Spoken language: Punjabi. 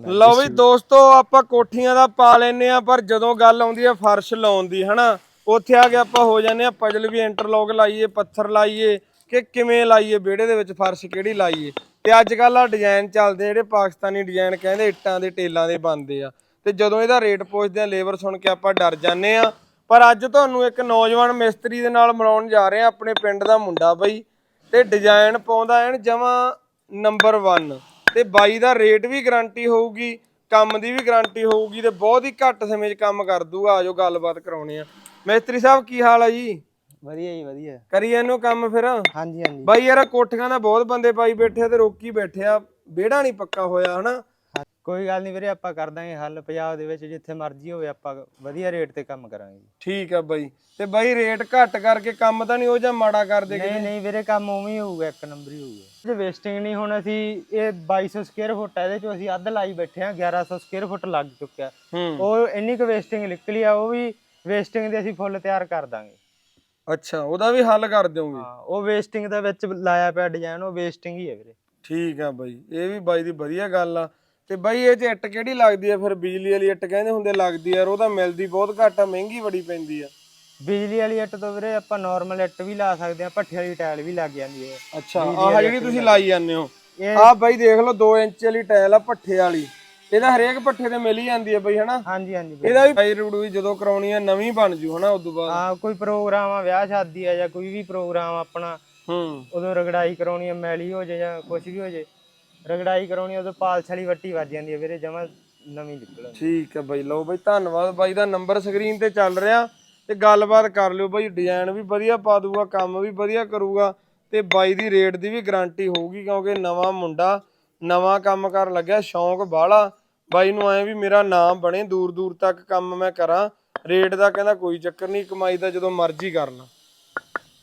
ਲਓ ਵੀ ਦੋਸਤੋ ਆਪਾਂ ਕੋਠੀਆਂ ਦਾ ਪਾ ਲੈਨੇ ਆ ਪਰ ਜਦੋਂ ਗੱਲ ਆਉਂਦੀ ਆ ਫਰਸ਼ ਲਾਉਣ ਦੀ ਹਨਾ? ਉੱਥੇ ਆ ਕੇ ਆਪਾਂ ਹੋ ਜਾਂਦੇ ਆ ਪਜਲ ਵੀ ਇੰਟਰਲੌਕ ਲਾਈਏ ਪੱਥਰ ਲਾਈਏ ਕਿ ਕਿਵੇਂ ਲਾਈਏ ਵਿਹੜੇ ਦੇ ਵਿੱਚ ਫਰਸ਼ ਕਿਹੜੀ ਲਾਈਏ? ਤੇ ਅੱਜ ਕੱਲ ਆ ਡਿਜ਼ਾਈਨ ਚੱਲਦੇ ਜਿਹੜੇ ਪਾਕਿਸਤਾਨੀ ਡਿਜ਼ਾਈਨ ਕਹਿੰਦੇ ਇੱਟਾਂ ਦੇ ਟੇਲਾਂ ਦੇ ਬਣਦੇ ਆ। ਤੇ ਜਦੋਂ ਇਹਦਾ ਰੇਟ ਪੁੱਛਦੇ ਆ ਲੇਬਰ ਸੁਣ ਕੇ ਆਪਾਂ ਡਰ ਜਾਂਦੇ ਆ ਪਰ ਅੱਜ ਤੁਹਾਨੂੰ ਇੱਕ ਨੌਜਵਾਨ ਮਿਸਤਰੀ ਦੇ ਨਾਲ ਮਿਲਾਉਣ ਜਾ ਰਹੇ ਆ ਆਪਣੇ ਪਿੰਡ ਦਾ ਮੁੰਡਾ ਬਈ। ਤੇ ਡਿਜ਼ਾਈਨ ਪਾਉਂਦਾ ਐਨ ਜਮਾ ਨੰਬਰ 1 ਤੇ ਬਾਈ ਦਾ ਰੇਟ ਵੀ ਗਾਰੰਟੀ ਹੋਊਗੀ ਕੰਮ ਦੀ ਵੀ ਗਾਰੰਟੀ ਹੋਊਗੀ ਤੇ ਬਹੁਤ ਹੀ ਘੱਟ ਸਮੇਂ 'ਚ ਕੰਮ ਕਰ ਦੂਗਾ ਆਜੋ ਗੱਲਬਾਤ ਕਰਾਉਣੇ ਆ। ਮਿਸਤਰੀ ਸਾਹਿਬ ਕੀ ਹਾਲ ਆ ਜੀ? ਵਧੀਆ ਜੀ ਵਧੀਆ। ਕਰੀਏ ਇਹਨੂੰ ਕੰਮ ਫਿਰ? ਹਾਂਜੀ ਹਾਂਜੀ। ਬਾਈ ਯਾਰ ਕੋਠੀਆਂ ਦਾ ਬਹੁਤ ਬੰਦੇ ਪਾਈ ਬੈਠੇ ਤੇ ਰੋਕੀ ਬੈਠੇ ਆ ਵਿਹੜਾ ਨਹੀਂ ਪੱਕਾ ਹੋਇਆ ਹਨਾ? ਕੋਈ ਗੱਲ ਨਹੀਂ ਵੀਰੇ ਆਪਾਂ ਕਰ ਦਾਂਗੇ ਹੱਲ। ਪੰਜਾਬ ਦੇ ਵਿੱਚ ਜਿੱਥੇ ਮਰਜ਼ੀ ਹੋਵੇ ਆਪਾਂ ਵਧੀਆ ਰੇਟ ਤੇ ਕੰਮ ਕਰਾਂਗੇ ਜੀ। ਠੀਕ ਆ ਬਾਈ। ਤੇ ਬਾਈ ਰੇਟ ਘੱਟ ਕਰਕੇ ਕੰਮ ਤਾਂ ਨਹੀਂ ਉਹ ਜਾਂ ਮਾੜਾ ਕਰ ਦੇ ਨਹੀਂ ਨਹੀਂ ਵੀਰੇ ਕੰਮ ਉਵੇਂ ਹੀ ਹੋਊਗਾ ਇੱਕ ਨੰਬਰ ਹੀ ਹੋਊਗਾ। ਜੇ ਵੇਸਟਿੰਗ ਨਹੀਂ ਹੁਣ ਅਸੀਂ ਇਹ 2200 ਸਕੁਅਰ ਫੁੱਟ ਹੈ ਇਹਦੇ ਚੋਂ ਅਸੀਂ ਅੱਧ ਲਾਈ ਬੈਠੇ ਆ 1100 ਸਕੁਅਰ ਫੁੱਟ ਲੱਗ ਚੁੱਕਿਆ। ਹੂੰ। ਉਹ ਇੰਨੀ ਕੁ ਵੇਸਟਿੰਗ ਨਿਕਲੀ ਆ ਉਹ ਵੀ ਵੇਸਟਿੰਗ ਦੇ ਅਸੀਂ ਫੁੱਲ ਤਿਆਰ ਕਰ ਦਾਂਗੇ। ਅੱਛਾ ਉਹਦਾ ਵੀ ਹੱਲ ਕਰ ਦਿਓਗੇ? ਹਾਂ ਉਹ ਵੇਸਟਿੰਗ ਦੇ ਵਿੱਚ ਲਾਇਆ ਪਿਆ ਡਿਜ਼ਾਈਨ ਉਹ ਵੇਸਟਿੰਗ ਹੀ ਹੈ ਵੀਰੇ। ਠੀਕ ਆ ਬਾਈ ਇਹ ਵੀ ਬਾਈ ਦੀ ਵਧੀਆ ਗੱਲ ਆ। ਤੇ ਬਾਈ ਇਹ ਚ ਇੱਟ ਕਿਹੜੀ ਲੱਗਦੀ ਆ? ਫਿਰ ਬਿਜਲੀ ਵਾਲੀ ਇੱਟ ਕਹਿੰਦੇ ਹੁੰਦੇ ਲੱਗਦੀ ਆ ਉਹ ਤਾਂ ਮਿਲਦੀ ਬਹੁਤ ਘੱਟ ਆ ਮਹਿੰਗੀ ਬੜੀ ਪੈਂਦੀ ਆ। ਬਿਜਲੀ ਵਾਲੀ ਇੱਟ ਤੋਂ ਵੀਰੇ ਆਪਾਂ ਨਾਰਮਲ ਇੱਟ ਵੀ ਲਾ ਸਕਦੇ ਆ ਭੱਠੇ ਵਾਲੀ ਟਾਇਲ ਵੀ ਲੱਗ ਜਾਂਦੀ ਹੈ ਅੱਛਾ ਆਹ ਜਿਹੜੀ ਤੁਸੀਂ ਲਾਈ ਜਾਂਦੇ ਹੋ ਆਹ ਬਾਈ ਦੇਖ ਲਓ 2 ਇੰਚ ਵਾਲੀ ਟਾਇਲ ਆ ਪੱਠੇ ਵਾਲੀ। ਇਹਦਾ ਹਰੇਕ ਪੱਠੇ ਤੇ ਮਿਲ ਹੀ ਜਾਂਦੀ ਆ ਬਾਈ ਹਨਾ? ਹਾਂਜੀ ਹਾਂਜੀ। ਇਹਦਾ ਵੀ ਬਾਈ ਰੂੜੂ ਜਦੋਂ ਕਰਾਉਣੀ ਆ ਨਵੀਂ ਬਣ ਜੂ ਹਨਾ ਉਦੋਂ ਬਾਅਦ। ਹਾਂ ਕੋਈ ਪ੍ਰੋਗਰਾਮ ਆ ਵਿਆਹ ਸ਼ਾਦੀ ਆ ਜਾਂ ਕੋਈ ਵੀ ਪ੍ਰੋਗਰਾਮ ਆਪਣਾ ਹੂੰ। ਉਦੋਂ ਰਗੜਾਈ ਕਰਾਉਣੀ ਆ ਮੈਲੀ ਹੋ ਜੇ ਜਾਂ ਕੁਝ ਵੀ ਹੋ ਜੇ ਰਗੜਾਈ ਕਰਾਉਣੀ, ਉਦੋਂ ਪਾਲਛ ਵਾਲੀ ਵੱਟੀ ਵੱਜ ਜਾਂਦੀ ਹੈ ਵੀਰੇ, ਜਮਾ ਨਵੀਂ ਨਿਕਲ ਆਉਂਦੀ। ਠੀਕ ਆ ਬਾਈ, ਲਓ ਬਾਈ, ਧੰਨਵਾਦ ਬਾਈ ਦਾ ਨੰਬਰ ਸਕਰੀਨ ਤੇ ਚੱਲ ਰਿਹਾ ਤੇ ਗੱਲਬਾਤ ਕਰ ਲਿਓ ਬਾਈ ਡਿਜ਼ਾਈਨ ਵੀ ਵਧੀਆ ਪਾ ਦੂਗਾ, ਕੰਮ ਵੀ ਵਧੀਆ ਕਰੂਗਾ ਤੇ ਬਾਈ ਦੀ ਰੇਟ ਦੀ ਵੀ ਗਾਰੰਟੀ ਹੋਊਗੀ ਕਿਉਂਕਿ ਨਵਾਂ ਮੁੰਡਾ ਨਵਾਂ ਕੰਮ ਕਰਨ ਲੱਗਿਆ, ਸ਼ੌਂਕ ਬਾਹਲਾ ਬਾਈ ਨੂੰ ਐ ਵੀ ਮੇਰਾ ਨਾਮ ਬਣੇ ਦੂਰ ਦੂਰ ਤੱਕ ਕੰਮ ਮੈਂ ਕਰਾਂ ਰੇਟ ਦਾ ਕਹਿੰਦਾ ਕੋਈ ਚੱਕਰ ਨਹੀਂ, ਕਮਾਈ ਦਾ ਜਦੋਂ ਮਰਜ਼ੀ ਕਰਨਾ